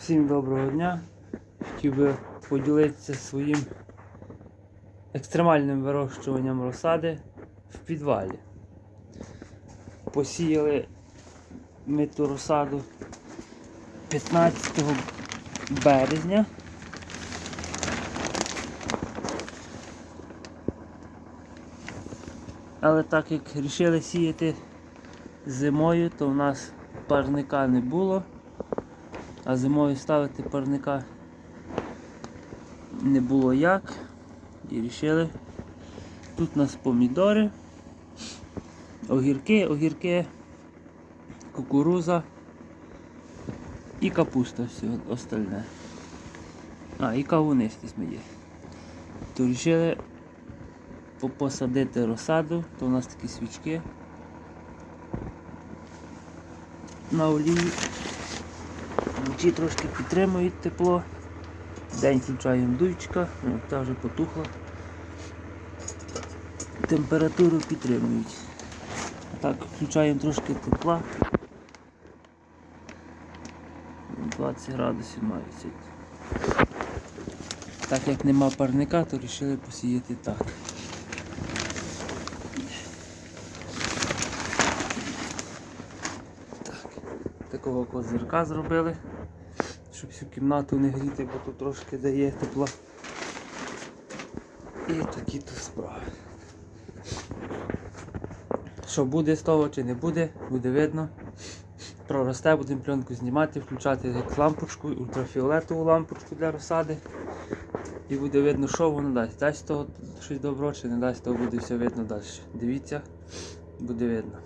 Всім доброго дня. Хотів би поділитися своїм екстремальним вирощуванням розсади в підвалі. Посіяли ми ту розсаду 15 березня. Але так як вирішили сіяти зимою, то в нас парника не було. А зимою ставити парника не було як. І вирішили. Тут у нас помідори, огірки, огірки, кукуруза і капуста все остальне. А, і кавуни ми є. То вирішили посадити розсаду, то у нас такі свічки на олії. Вночі трошки підтримують тепло. День включаємо дуйчика, та вже потухла. Температуру підтримують. Так, включаємо трошки тепла. 20 градусів сьогодні. Так як нема парника, то вирішили посіяти. Так, такого козирка зробили, щоб всю кімнату не гріти, бо тут трошки дає тепла. І такі то справи. Що буде з того чи не буде, буде видно. Проросте, будемо пленку знімати, включати як лампочку, ультрафіолетову лампочку для розсади. І буде видно, що воно дасть. Дасть того щось добро чи не дасть, то буде все видно далі. Дивіться, буде видно.